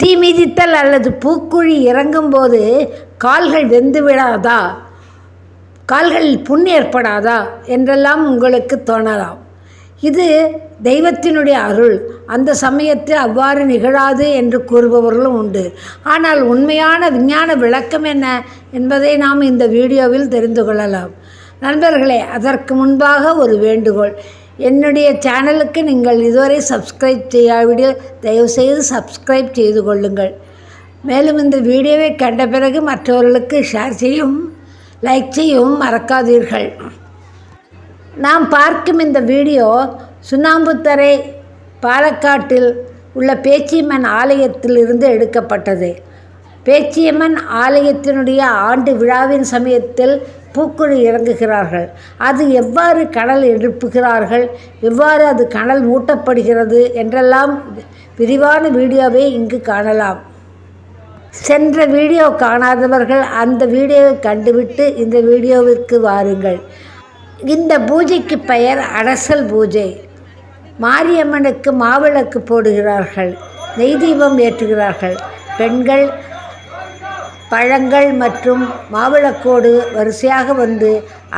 தீ மிதித்தல் அல்லது பூக்குழி இறங்கும்போது கால்கள் வெந்து விடாதா? கால்களில் புண் ஏற்படாதா? என்றெல்லாம் உங்களுக்கு தோணலாம். இது தெய்வத்தினுடைய அருள். அந்த சமயத்தில் அவ்வாறு நிகழாது என்று கூறுபவர்களும் உண்டு. ஆனால் உண்மையான விஞ்ஞான விளக்கம் என்ன என்பதை நாம் இந்த வீடியோவில் தெரிந்து கொள்ளலாம். நண்பர்களே அதற்கு முன்பாக ஒரு வேண்டுகோள். என்னுடைய சேனலுக்கு நீங்கள் இதுவரை சப்ஸ்கிரைப் செய்யாவிடில் தயவுசெய்து சப்ஸ்கிரைப் செய்து கொள்ளுங்கள். மேலும் இந்த வீடியோவை கண்ட பிறகு மற்றவர்களுக்கு ஷேர் செய்யவும் லைக் செய்யவும் மறக்காதீர்கள். நாம் பார்க்கும் இந்த வீடியோ சுண்ணாம்புத்தரை பாலக்காட்டில் உள்ள பேச்சியம்மன் ஆலயத்தில் இருந்து எடுக்கப்பட்டது. பேச்சியம்மன் ஆலயத்தினுடைய ஆண்டு விழாவின் சமயத்தில் பூக்குழி இறங்குகிறார்கள். அது எவ்வாறு கடல் எழுப்புகிறார்கள்? எவ்வாறு அது கடல் மூட்டப்படுகிறது? என்றெல்லாம் விரிவான வீடியோவை இங்கு காணலாம். சென்ற வீடியோ காணாதவர்கள் அந்த வீடியோவை கண்டுவிட்டு இந்த வீடியோவிற்கு வாருங்கள். இந்த பூஜைக்கு பெயர் அடசல் பூஜை. மாரியம்மனுக்கு மாவிளக்கு போடுகிறார்கள். நெய் தீபம் ஏற்றுகிறார்கள். பெண்கள் பழங்கள் மற்றும் மாவிளக்கோடு வரிசையாக வந்து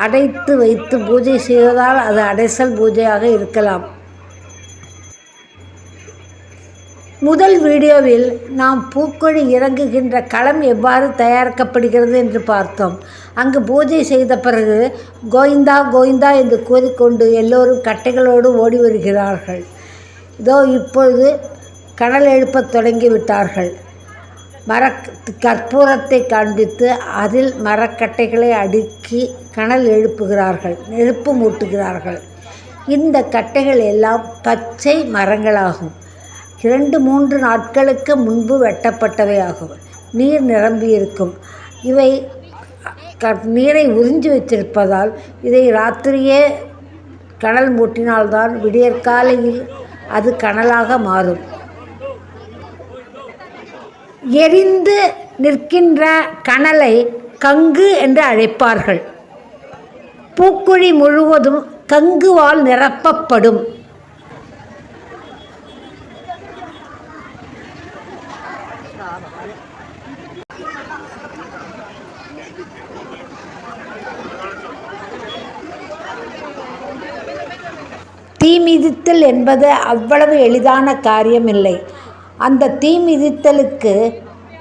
அடைத்து வைத்து பூஜை செய்வதால் அது அடைசல் பூஜையாக இருக்கலாம். முதல் வீடியோவில் நாம் பூக்கொழி இறங்குகின்ற களம் எவ்வாறு தயாரிக்கப்படுகிறது என்று பார்த்தோம். அங்கு பூஜை செய்த பிறகு கோவிந்தா கோவிந்தா என்று கூறிக்கொண்டு எல்லோரும் கட்டைகளோடு ஓடி வருகிறார்கள். இதோ இப்பொழுது கடல் எழுப்பத் தொடங்கி விட்டார்கள். மர கற்பூரத்தை காண்பித்து அதில் மரக்கட்டைகளை அடுக்கி கணல் எழுப்புகிறார்கள் நெருப்பு மூட்டுகிறார்கள். இந்த கட்டைகள் எல்லாம் பச்சை மரங்களாகும். இரண்டு மூன்று நாட்களுக்கு முன்பு வெட்டப்பட்டவை ஆகும். நீர் நிரம்பியிருக்கும் இவை க நீரை உறிஞ்சி வச்சிருப்பதால் இதை ராத்திரியே கனல் மூட்டினால்தான் விடியற்காலையில் அது கனலாக மாறும். எரிந்து நிற்கின்ற கனலை கங்கு என்று அழைப்பார்கள். பூக்குழி முழுவதும் கங்குவால் நிரப்பப்படும். தீ மிதித்தல் என்பது அவ்வளவு எளிதான காரியமில்லை. அந்த தீ மிதித்தலுக்கு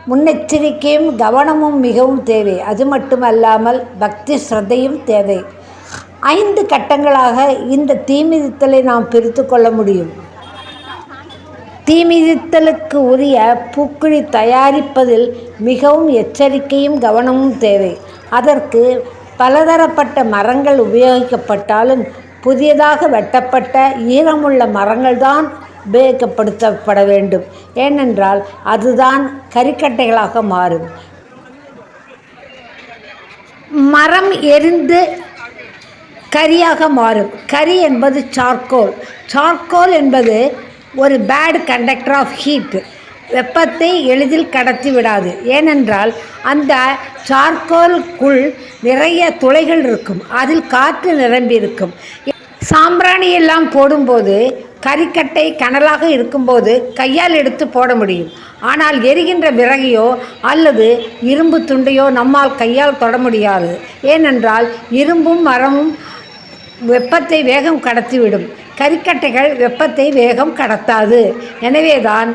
முன்னெச்சரிக்கையும் கவனமும் மிகவும் தேவை. அது மட்டுமல்லாமல் பக்தி ஸ்ரத்தையும் தேவை. ஐந்து கட்டங்களாக இந்த தீ மிதித்தலை நாம் பிரித்து கொள்ள முடியும். தீ மிதித்தலுக்கு உரிய பூக்குழி தயாரிப்பதில் மிகவும் எச்சரிக்கையும் கவனமும் தேவை. அதற்கு பலதரப்பட்ட மரங்கள் உபயோகிக்கப்பட்டாலும் புதியதாக வெட்டப்பட்ட ஈரமுள்ள மரங்கள்தான் உபயோகப்படுத்தப்பட வேண்டும். ஏனென்றால் அதுதான் கறிக்கட்டைகளாக மாறும். மரம் எரிந்து கரியாக மாறும். கரி என்பது சார்கோல் சார்கோல் என்பது ஒரு பேட் கண்டக்டர் ஆஃப் ஹீட் வெப்பத்தை எளிதில் கடத்தி விடாது. ஏனென்றால் அந்த சார்கோலுக்குள் நிறைய துளைகள் இருக்கும். அதில் காற்று நிரம்பி இருக்கும் சாம்பிராணி எல்லாம் போடும்போது கறிக்கட்டை கனலாக இருக்கும்போது கையால் எடுத்து போட முடியும். ஆனால் எரிகின்ற விறகையோ அல்லது இரும்பு துண்டையோ நம்மால் கையால் தொட முடியாது. ஏனென்றால் இரும்பும் மரமும் வெப்பத்தை வேகம் கடத்திவிடும். கறிக்கட்டைகள் வெப்பத்தை வேகம் கடத்தாது. எனவேதான்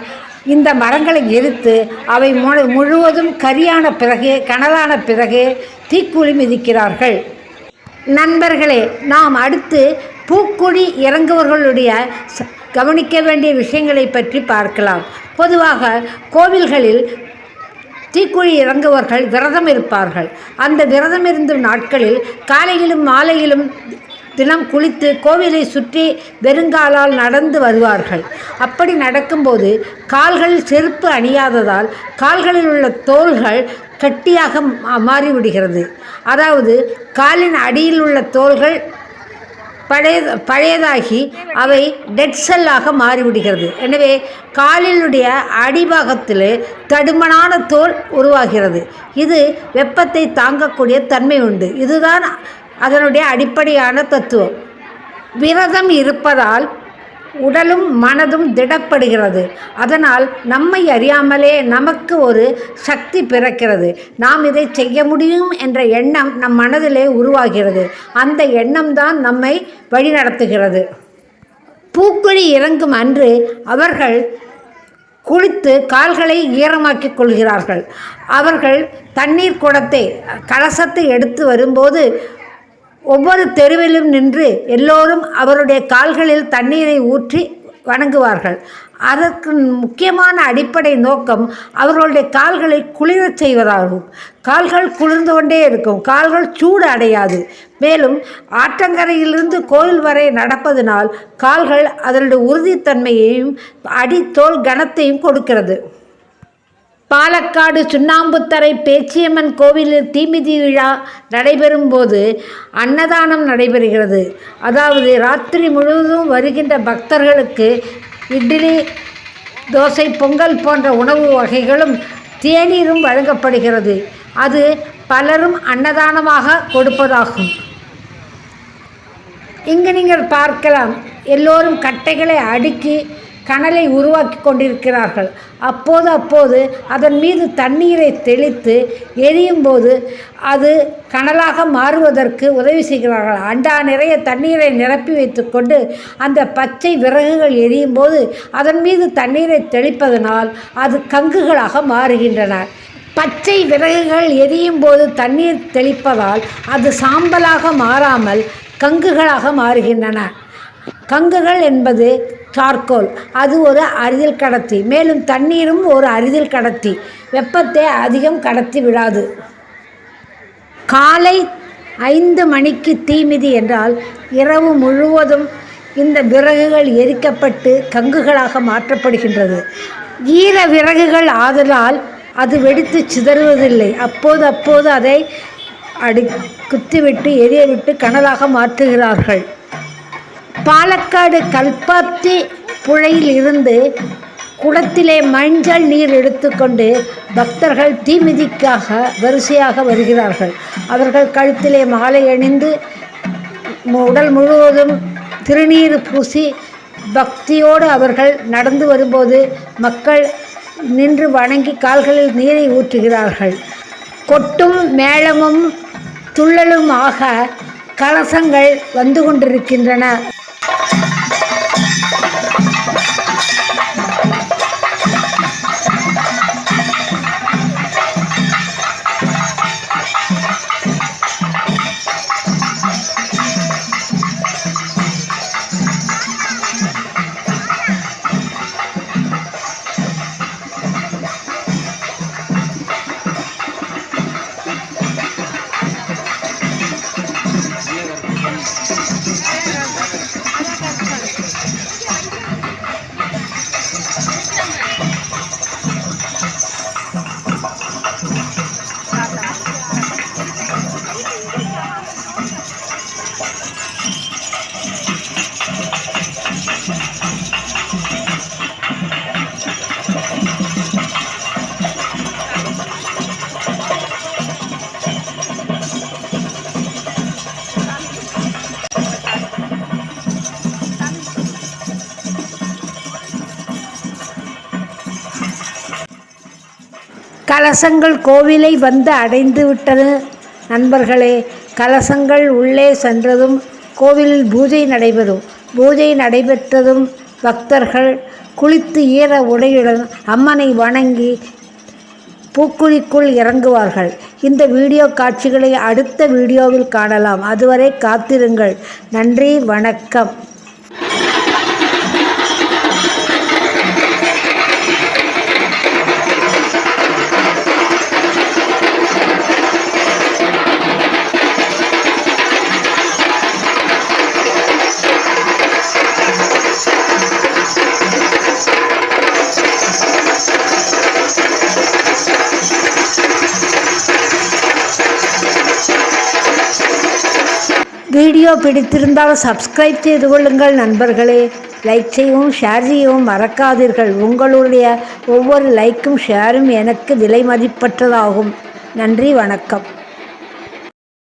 இந்த மரங்களை எரித்து அவை முழு முழுவதும் கரியான பிறகே கனலான பிறகே தீக்குழி மிதிக்கிறார்கள். நண்பர்களே நாம் அடுத்து பூக்குழி இறங்குவர்களுடைய கவனிக்க வேண்டிய விஷயங்களை பற்றி பார்க்கலாம். பொதுவாக கோவில்களில் தீக்குழி இறங்குவர்கள் விரதம் இருப்பார்கள். அந்த விரதம் இருந்த நாட்களில் காலையிலும் மாலையிலும் தினம் குளித்து கோவிலை சுற்றி வெறுங்காலால் நடந்து வருவார்கள். அப்படி நடக்கும்போது கால்கள் செருப்பு அணியாததால் கால்களில் உள்ள தோள்கள் கட்டியாக மா- மாறிவிடுகிறது. அதாவது காலின் அடியில் உள்ள தோள்கள் பழைய பழையதாகி அவை டெட் செல்லாக மாறிவிடுகிறது. எனவே காலினுடைய அடிபாகத்தில் தடுமனான தோல் உருவாகிறது. இது வெப்பத்தை தாங்கக்கூடிய தன்மை உண்டு. இதுதான் அதனுடைய அடிப்படையான தத்துவம். விரதம் இருப்பதால் உடலும் மனதும் திடப்படுகிறது. அதனால் நம்மை அறியாமலே நமக்கு ஒரு சக்தி பிறக்கிறது. நாம் இதை செய்ய முடியும் என்ற எண்ணம் நம் மனதிலே உருவாகிறது. அந்த எண்ணம்தான் நம்மை வழிநடத்துகிறது. பூக்குழி இறங்கும் அன்று அவர்கள் குளித்து கால்களை ஈரமாக்கிக் கொள்கிறார்கள். அவர்கள் தண்ணீர் குடத்தை கலசத்தை எடுத்து வரும்போது ஒவ்வொரு தெருவிலும் நின்று எல்லோரும் அவருடைய கால்களில் தண்ணீரை ஊற்றி வணங்குவார்கள். அதற்கு முக்கியமான அடிப்படை நோக்கம் அவர்களுடைய கால்களை குளிரச் செய்வதாகும். கால்கள் குளிர்ந்து கொண்டே இருக்கும். கால்கள் சூடு அடையாது. மேலும் ஆற்றங்கரையிலிருந்து கோயில் வரை நடப்பதனால் கால்கள் அதனுடைய உறுதித்தன்மையையும் அடித்தோல் கனத்தையும் கொடுக்கிறது. பாலக்காடு சுண்ணாம்புத்தரை பேச்சியம்மன் கோவிலில் தீமிதி விழா நடைபெறும் போது அன்னதானம் நடைபெறுகிறது. அதாவது ராத்திரி முழுவதும் வருகின்ற பக்தர்களுக்கு இட்லி தோசை பொங்கல் போன்ற உணவு வகைகளும் தேநீரும் வழங்கப்படுகிறது. அது பலரும் அன்னதானமாக கொடுப்பதாகும். இங்கு நீங்கள் பார்க்கலாம் எல்லோரும் கட்டைகளை அடுக்கி கனலை உருவாக்கி கொண்டிருக்கிறார்கள். அப்போது அப்போது அதன் மீது தண்ணீரை தெளித்து எரியும் போது அது கனலாக மாறுவதற்கு உதவி செய்கிறார்கள். அண்டா நிறைய தண்ணீரை நிரப்பி வைத்துக்கொண்டு அந்த பச்சை விறகுகள் எரியும் போது அதன் மீது தண்ணீரை தெளிப்பதனால் அது கங்குகளாக மாறுகின்றன. பச்சை விறகுகள் எரியும் போது தண்ணீர் தெளிப்பதால் அது சாம்பலாக மாறாமல் கங்குகளாக மாறுகின்றன. கங்குகள் என்பது சார்கோல் அது ஒரு அரிதில் கடத்தி. மேலும் தண்ணீரும் ஒரு அரிதில் கடத்தி. வெப்பத்தை அதிகம் கடத்தி விடாது. காலை ஐந்து மணிக்கு தீமிதி என்றால் இரவு முழுவதும் இந்த விறகுகள் எரிக்கப்பட்டு கங்குகளாக மாற்றப்படுகின்றது. ஈர விறகுகள் ஆதலால் அது வெடித்து சிதறுவதில்லை. அப்போது அப்போது அதை அடி குத்திவிட்டு எரியவிட்டு கனலாக மாற்றுகிறார்கள். பாலக்காடு கல்பாத்தி புழையில் இருந்து குளத்திலே மஞ்சள் நீர் எடுத்துக்கொண்டு பக்தர்கள் தீமிதிக்காக வரிசையாக வருகிறார்கள். அவர்கள் கழுத்திலே மாலை அணிந்து உடல் முழுவதும் திருநீர் பூசி பக்தியோடு அவர்கள் நடந்து வரும்போது மக்கள் நின்று வணங்கி கால்களில் நீரை ஊற்றுகிறார்கள். கொட்டும் மேளமும் துள்ளலும் ஆக கலசங்கள் வந்து கொண்டிருக்கின்றன. கலசங்கள் கோவிலை வந்து அடைந்து விட்டது நண்பர்களே கலசங்கள் உள்ளே சென்றதும் கோவிலில் பூஜை நடைபெறும். பூஜை நடைபெற்றதும் பக்தர்கள் குளித்து ஈர உடையுடன் அம்மனை வணங்கி பூக்குழிக்குள் இறங்குவார்கள். இந்த வீடியோ காட்சிகளை அடுத்த வீடியோவில் காணலாம். அதுவரை காத்திருங்கள். நன்றி வணக்கம். வீடியோ பிடித்திருந்தால் சப்ஸ்கிரைப் செய்து கொள்ளுங்கள் நண்பர்களே. லைக் செய்யவும் ஷேர் செய்யவும் மறக்காதீர்கள். உங்களுடைய ஒவ்வொரு லைக்கும் ஷேரும் எனக்கு விலை மதிப்பற்றதாகும். நன்றி வணக்கம்.